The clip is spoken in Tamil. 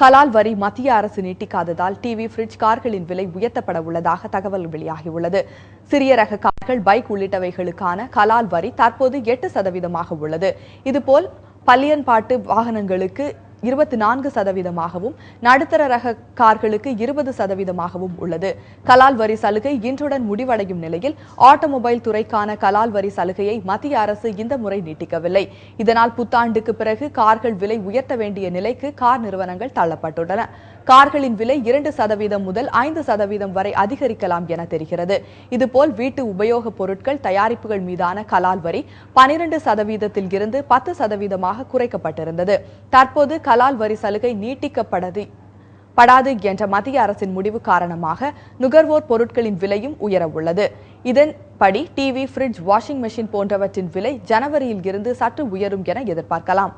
கலால் வரி மத்திய அரசு நீட்டிக்காததால் டிவி ஃபிரிட்ஜ் கார்களின் விலை உயர்த்தப்பட உள்ளதாக தகவல் வெளியாகியுள்ளது. சிறிய ரக கார்கள் பைக் உள்ளிட்டவைகளுக்கான கலால் வரி தற்போது எட்டு சதவீதமாக உள்ளது. இதுபோல் பல்லியன்பாட்டு வாகனங்களுக்கு இருபத்தி நான்கு சதவீதமாகவும் நடுத்தர ரக கார்களுக்கு இருபது சதவீதமாகவும் உள்ளது. கலால் வரி சலுகை இன்றுடன் முடிவடையும் நிலையில் ஆட்டோமொபைல் துறைக்கான கலால் வரி சலுகையை மத்திய அரசு இந்த முறை நீட்டிக்கவில்லை. இதனால் புத்தாண்டுக்கு பிறகு கார்கள் விலை உயர்த்த வேண்டிய நிலைக்கு கார் நிறுவனங்கள் தள்ளப்பட்டுள்ளன. கார்களின் விலை இரண்டு சதவீதம் முதல் ஐந்து சதவீதம் வரை அதிகரிக்கலாம் என தெரிகிறது. இதுபோல் வீட்டு உபயோகப் பொருட்கள் தயாரிப்புகள் மீதான கலால் வரி பனிரெண்டு சதவீதத்தில் இருந்து பத்து சதவீதமாக குறைக்கப்பட்டிருந்தது. தற்போது கலால் வரி சலுகை நீட்டிக்கப்படது படாது என்ற மத்திய அரசின் முடிவு காரணமாக நுகர்வோர் பொருட்களின் விலையும் உயர உள்ளது. இதன்படி டிவி ஃபிரிட்ஜ் வாஷிங் மெஷின் போன்றவற்றின் விலை ஜனவரியில் இருந்து சற்று உயரும் என எதிர்பார்க்கலாம்.